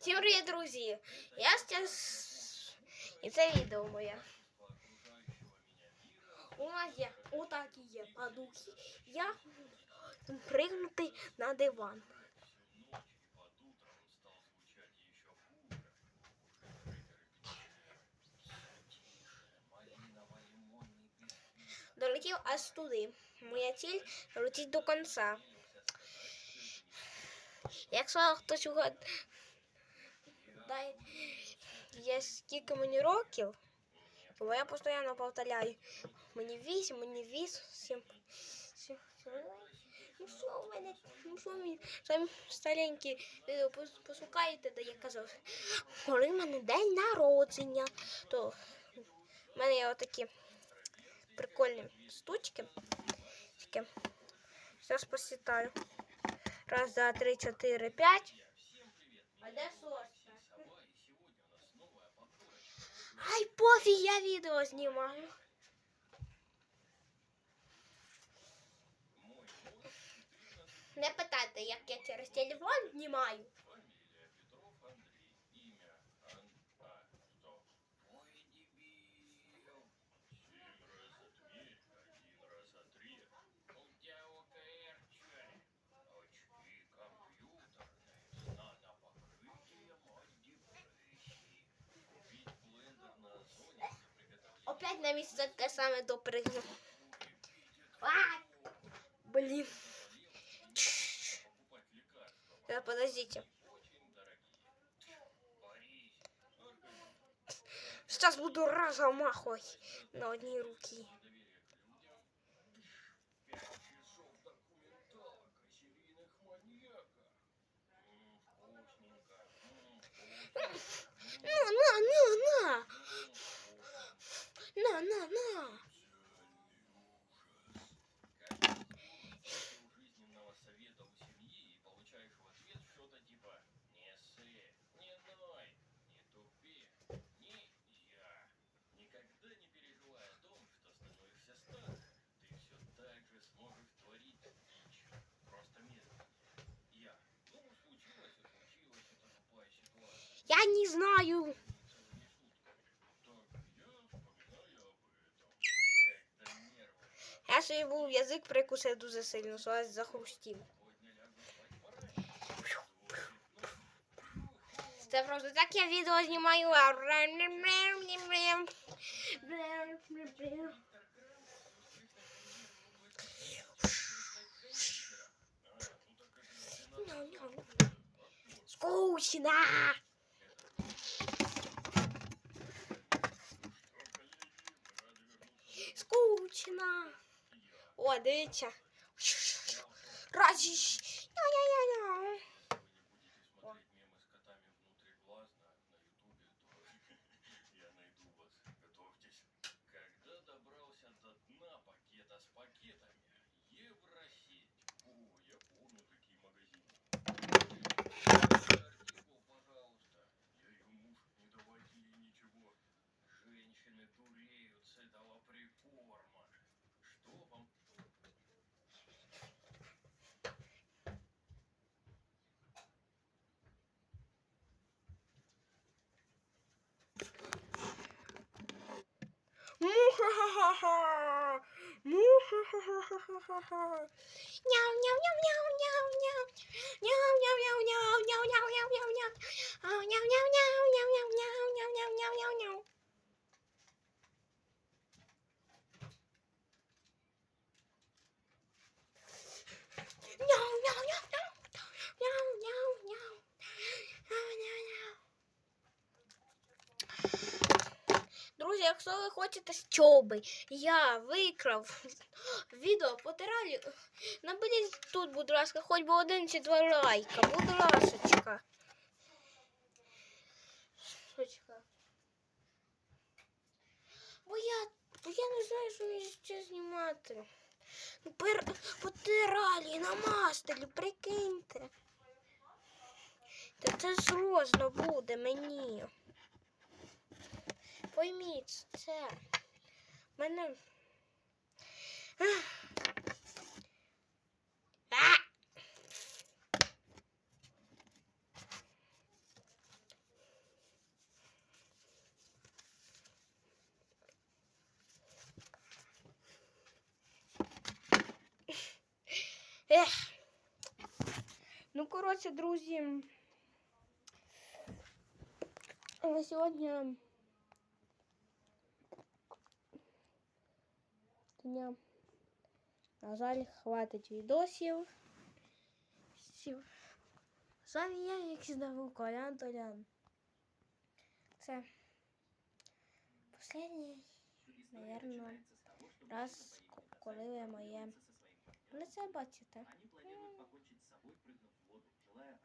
Всім привіт, друзі! Я зараз... І це відео моє. У нас є отакі є подушки. Я пригнути на диван. Долетів аж туди. Моя ціль долетіть до кінця. Якщо хтось угад... дай є скільки мені років, бо я постійно повторяю. Мені вісім, мені вісім. сім- сім- Ну що в мене, ну що мені самі старенькі відео пос- послухаєте, де я казав, коли в мене день народження, то в мене є отакі прикольні штучки. Тільки зараз посчитаю. Раз, два, три, чотири, п'ять. А де шоста? Ай, я відео знімаю. Не питайте, як я через телефон знімаю. Опять на місце таке саме допригну. Блін. Э, Подождите. Сейчас буду разомахивать на одни руки. Я не знаю. Это не шутка. Только я вспоминаю об этом. Когда нервы Я собі був язик прикусив дуже сильно, що аж захрустів. Це просто так я відео знімаю. а Скучно. Скучно. О, дивіться. Разі. Ня-ня-ня-ня. 哈哈哈喵喵喵喵喵喵。Друзі, якщо ви хочете, щоб я викрав відео по тералі, наберіть тут, будь ласка, хоч би один чи два лайка, будь ласочка. Бо я, бо я не знаю, що мені ще знімати. Ну, пер, по тералі на мастелі, прикиньте. Та це сложно буде мені. Пойміть це. Мене. Ех. Ну, короче, друзі, сьогодні дня, на жаль, хватить відосів. З вами я, як знову Колян Толян. Це останній, наверно, раз, коли ви моє лице бачите. Они планируют покончить с собой, прыгнув в воду, желая